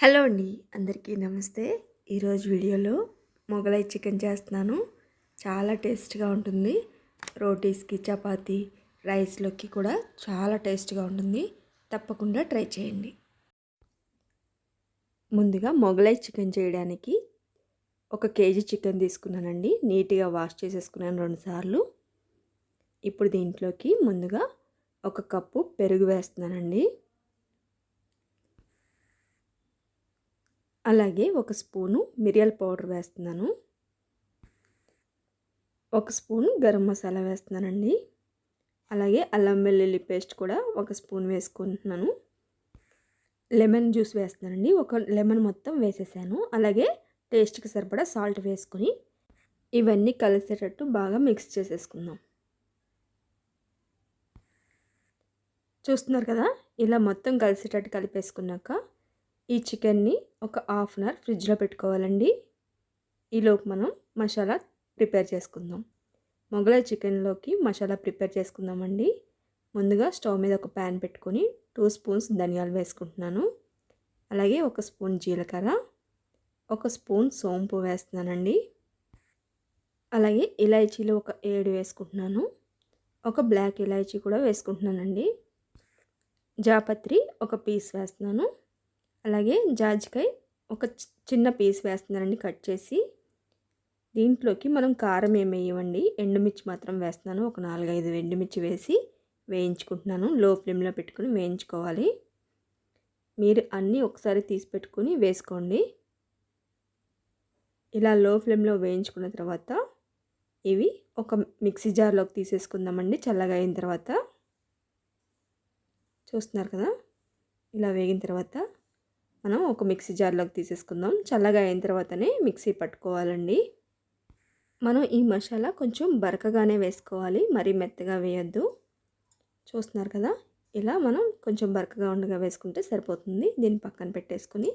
Hello అండి అందరికీ నమస్తే. ఈరోజు వీడియోలో మొగలై చికెన్ చేస్తున్నాను. చాలా టేస్ట్గా ఉంటుంది. రోటీస్కి చపాతీ రైస్లోకి కూడా చాలా టేస్ట్గా ఉంటుంది. తప్పకుండా ట్రై చేయండి. ముందుగా మొగలై చికెన్ చేయడానికి ఒక కేజీ చికెన్ తీసుకున్నానండి. నీట్గా వాష్ చేసేసుకున్నాను రెండుసార్లు ఇప్పుడు దీంట్లోకి ముందుగా ఒక కప్పు పెరుగు వేస్తున్నానండి. అలాగే ఒక స్పూను మిరియాల పౌడర్ వేస్తున్నాను. ఒక స్పూన్ గరం మసాలా వేస్తున్నానండి. అలాగే అల్లం వెల్లుల్లి పేస్ట్ కూడా ఒక స్పూన్ వేసుకుంటున్నాను. లెమన్ జ్యూస్ వేస్తున్నానండి. ఒక లెమన్ మొత్తం వేసేసాను. అలాగే టేస్ట్కి సరిపడా సాల్ట్ వేసుకుని ఇవన్నీ కలిసేటట్టు బాగా మిక్స్ చేసేసుకుందాం. చూస్తున్నారు కదా? ఇలా మొత్తం కలిసేటట్టు కలిపేసుకున్నాక ఈ చికెన్ని ఒక హాఫ్ అన్ అవర్ ఫ్రిడ్జ్లో పెట్టుకోవాలండి. ఈలోపు మనం మసాలా ప్రిపేర్ చేసుకుందాం. మొగలై చికెన్లోకి మసాలా ప్రిపేర్ చేసుకుందామండి. ముందుగా స్టవ్ మీద ఒక ప్యాన్ పెట్టుకొని టూ స్పూన్స్ ధనియాలు వేసుకుంటున్నాను. అలాగే ఒక స్పూన్ జీలకర్ర ఒక స్పూన్ సోంపు వేస్తున్నానండి. అలాగే ఇలాచీలు ఒక ఏడు వేసుకుంటున్నాను. ఒక బ్లాక్ ఇలాచీ కూడా వేసుకుంటున్నానండి. జాపత్రి ఒక పీస్ వేస్తున్నాను. అలాగే జాజికాయ ఒక చిన్న పీస్ వేస్తున్నానండి కట్ చేసి. దీంట్లోకి మనం కారం ఏమి వేయమండి? ఎండుమిర్చి మాత్రం వేస్తున్నాను. ఒక నాలుగైదు ఎండుమిర్చి వేసి వేయించుకుంటున్నాను. లో ఫ్లేమ్లో పెట్టుకుని వేయించుకోవాలి. మీరు అన్నీ ఒకసారి తీసి పెట్టుకుని వేసుకోండి. ఇలా లో ఫ్లేమ్లో వేయించుకున్న తర్వాత ఇవి ఒక మిక్సీ జార్లోకి తీసేసుకుందామండి. చల్లగా అయిన తర్వాత. చూస్తున్నారు కదా? ఇలా వేగిన తర్వాత మనం ఒక మిక్సీ జార్లోకి తీసేసుకుందాం. చల్లగా అయిన తర్వాతనే మిక్సీ పట్టుకోవాలండి. మనం ఈ మసాలా కొంచెం బరకగానే వేసుకోవాలి. మరీ మెత్తగా వేయద్దు. చూస్తున్నారు కదా? ఇలా మనం కొంచెం బరకగా ఉండగా వేసుకుంటే సరిపోతుంది. దీన్ని పక్కన పెట్టేసుకుని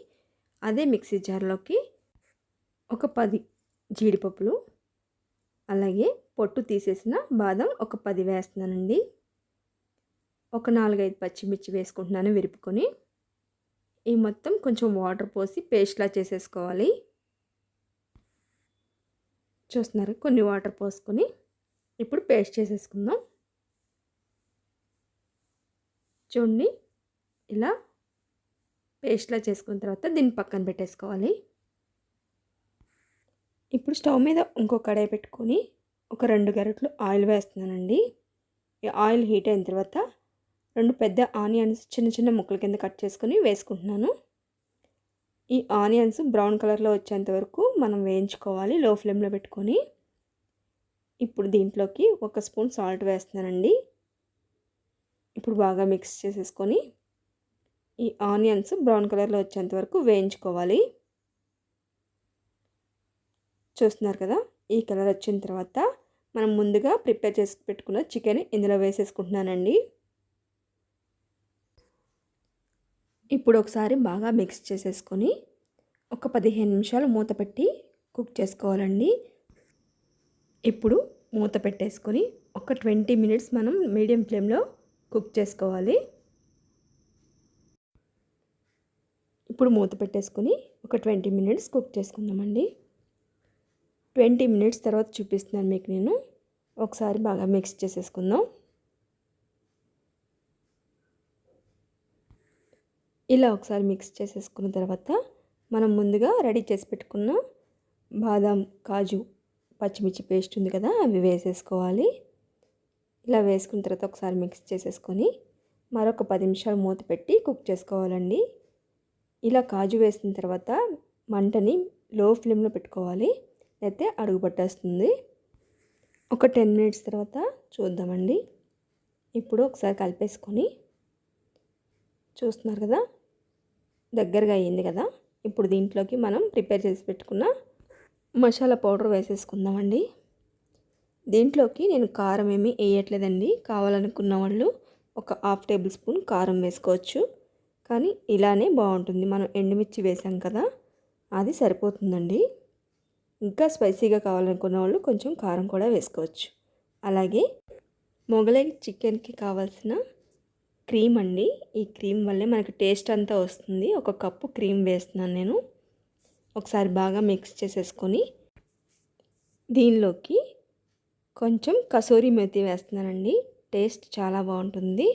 అదే మిక్సీ జార్లోకి ఒక పది జీడిపప్పులు అలాగే పొట్టు తీసేసిన బాదం ఒక పది వేస్తున్నానండి. ఒక నాలుగైదు పచ్చిమిర్చి వేసుకుంటున్నాను విరుపుకొని. ఈ మొత్తం కొంచెం వాటర్ పోసి పేస్ట్లా చేసేసుకోవాలి. చూస్తున్నారు? కొన్ని వాటర్ పోసుకొని ఇప్పుడు పేస్ట్ చేసేసుకుందాం. చూడండి ఇలా పేస్ట్లా చేసుకున్న తర్వాత దీన్ని పక్కన పెట్టేసుకోవాలి. ఇప్పుడు స్టవ్ మీద ఇంకో కడాయి పెట్టుకొని ఒక రెండు గరిటలు ఆయిల్ వేస్తున్నానండి. ఈ ఆయిల్ హీట్ అయిన తర్వాత రెండు పెద్ద ఆనియన్స్ చిన్న చిన్న ముక్కల కింద కట్ చేసుకొని వేసుకుంటున్నాను. ఈ ఆనియన్స్ బ్రౌన్ కలర్లో వచ్చేంత వరకు మనం వేయించుకోవాలి లో ఫ్లేమ్లో పెట్టుకొని. ఇప్పుడు దీంట్లోకి ఒక స్పూన్ సాల్ట్ వేస్తున్నానండి. ఇప్పుడు బాగా మిక్స్ చేసేసుకొని ఈ ఆనియన్స్ బ్రౌన్ కలర్లో వచ్చేంత వరకు వేయించుకోవాలి. చూస్తున్నారు కదా ఈ కలర్ వచ్చిన తర్వాత మనం ముందుగా ప్రిపేర్ చేసి పెట్టుకున్న చికెన్ ఇందులో వేసేసుకుంటున్నానండి. ఇప్పుడు ఒకసారి బాగా మిక్స్ చేసేసుకొని ఒక పదిహేను నిమిషాలు మూత పెట్టి కుక్ చేసుకోవాలండి. ఇప్పుడు మూత పెట్టేసుకొని ఒక ట్వంటీ మినిట్స్ మనం మీడియం ఫ్లేమ్లో కుక్ చేసుకోవాలి. ఇప్పుడు మూత పెట్టేసుకొని ఒక ట్వంటీ మినిట్స్ కుక్ చేసుకుందామండి. ట్వంటీ మినిట్స్ తర్వాత చూపిస్తున్నాను మీకు నేను. ఒకసారి బాగా మిక్స్ చేసేసుకుందాం. ఇలా ఒకసారి మిక్స్ చేసేసుకున్న తర్వాత మనం ముందుగా రెడీ చేసి పెట్టుకున్న బాదాం కాజు పచ్చిమిర్చి పేస్ట్ ఉంది కదా అవి వేసేసుకోవాలి. ఇలా వేసుకున్న తర్వాత ఒకసారి మిక్స్ చేసేసుకొని మరొక పది నిమిషాలు మూత పెట్టి కుక్ చేసుకోవాలండి. ఇలా కాజు వేసిన తర్వాత మంటని లో ఫ్లేమ్లో పెట్టుకోవాలి. అయితే అడుగు పట్టేస్తుంది. ఒక టెన్ మినిట్స్ తర్వాత చూద్దామండి. ఇప్పుడు ఒకసారి కలిపేసుకొని చూస్తున్నారు కదా దగ్గరగా అయ్యింది కదా. ఇప్పుడు దీంట్లోకి మనం ప్రిపేర్ చేసి పెట్టుకున్న మసాలా పౌడర్ వేసేసుకుందామండి. దీంట్లోకి నేను కారం ఏమీ వేయట్లేదండి. కావాలనుకున్న వాళ్ళు ఒక హాఫ్ టేబుల్ స్పూన్ కారం వేసుకోవచ్చు. కానీ ఇలానే బాగుంటుంది. మనం ఎండుమిర్చి వేసాం కదా అది సరిపోతుందండి. ఇంకా స్పైసీగా కావాలనుకున్న వాళ్ళు కొంచెం కారం కూడా వేసుకోవచ్చు. అలాగే మొగలై చికెన్కి కావాల్సిన క్రీమ్ అండి. ఈ క్రీమ్ వల్లే మనకి టేస్ట్ అంతా వస్తుంది. ఒక కప్పు క్రీమ్ వేస్తున్నాను నేను. ఒకసారి బాగా మిక్స్ చేసేసుకొని దీనిలోకి కొంచెం కసూరి మెతి వేస్తున్నానండి. టేస్ట్ చాలా బాగుంటుంది.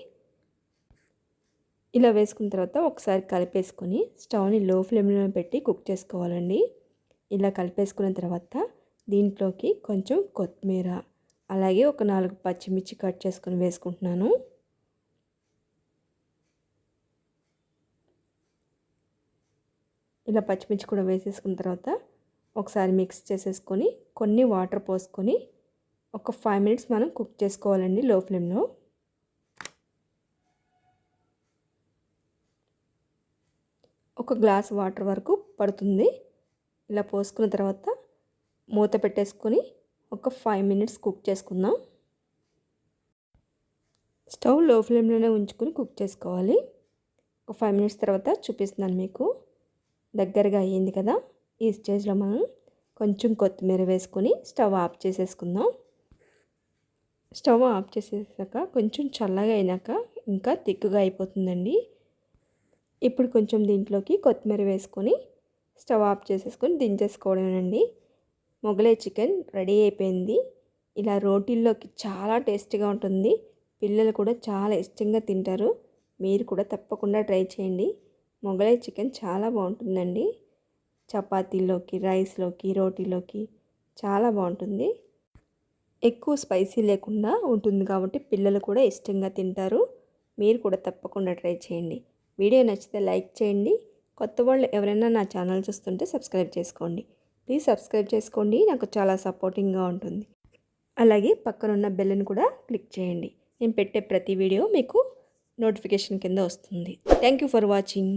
ఇలా వేసుకున్న తర్వాత ఒకసారి కలిపేసుకొని స్టవ్ని లో ఫ్లేమ్లో పెట్టి కుక్ చేసుకోవాలండి. ఇలా కలిపేసుకున్న తర్వాత దీంట్లోకి కొంచెం కొత్తిమీర అలాగే ఒక నాలుగు పచ్చిమిర్చి కట్ చేసుకొని వేసుకుంటున్నాను. ఇలా పచ్చిమిర్చి కూడా వేసేసుకున్న తర్వాత ఒకసారి మిక్స్ చేసేసుకొని కొన్ని వాటర్ పోసుకొని ఒక ఫైవ్ మినిట్స్ మనం కుక్ చేసుకోవాలండి లో ఫ్లేమ్లో ఒక గ్లాస్ వాటర్ వరకు పడుతుంది. ఇలా పోసుకున్న తర్వాత మూత పెట్టేసుకొని ఒక ఫైవ్ మినిట్స్ కుక్ చేసుకుందాం. స్టవ్లో ఫ్లేమ్లోనే ఉంచుకొని కుక్ చేసుకోవాలి. ఒక ఫైవ్ మినిట్స్ తర్వాత చూపిస్తున్నాను మీకు. దగ్గరగా అయ్యింది కదా ఈ స్టేజ్లో మనం కొంచెం కొత్తిమీర వేసుకొని స్టవ్ ఆఫ్ చేసేసుకుందాం. స్టవ్ ఆఫ్ చేసేసాక కొంచెం చల్లగా అయినాక ఇంకా తిక్కుగా అయిపోతుందండి. ఇప్పుడు కొంచెం దీంట్లోకి కొత్తిమీర వేసుకొని స్టవ్ ఆఫ్ చేసేసుకొని దించేసుకోవడమేనండి. మొగలై చికెన్ రెడీ అయిపోయింది. ఇలా రోటీల్లోకి చాలా టేస్టీగా ఉంటుంది. పిల్లలు కూడా చాలా ఇష్టంగా తింటారు. మీరు కూడా తప్పకుండా ట్రై చేయండి. మొగలై చికెన్ చాలా బాగుంటుందండి. చపాతీలోకి రైస్లోకి రోటీలోకి చాలా బాగుంటుంది. ఎక్కువ స్పైసీ లేకుండా ఉంటుంది కాబట్టి పిల్లలు కూడా ఇష్టంగా తింటారు. మీరు కూడా తప్పకుండా ట్రై చేయండి. వీడియో నచ్చితే లైక్ చేయండి. కొత్త వాళ్ళు ఎవరైనా నా ఛానల్ చూస్తుంటే సబ్స్క్రైబ్ చేసుకోండి. ప్లీజ్ సబ్స్క్రైబ్ చేసుకోండి. నాకు చాలా సపోర్టింగ్గా ఉంటుంది. అలాగే పక్కనున్న బెల్ని కూడా క్లిక్ చేయండి. నేను పెట్టే ప్రతి వీడియో మీకు నోటిఫికేషన్ కింద వస్తుంది. Thank you for watching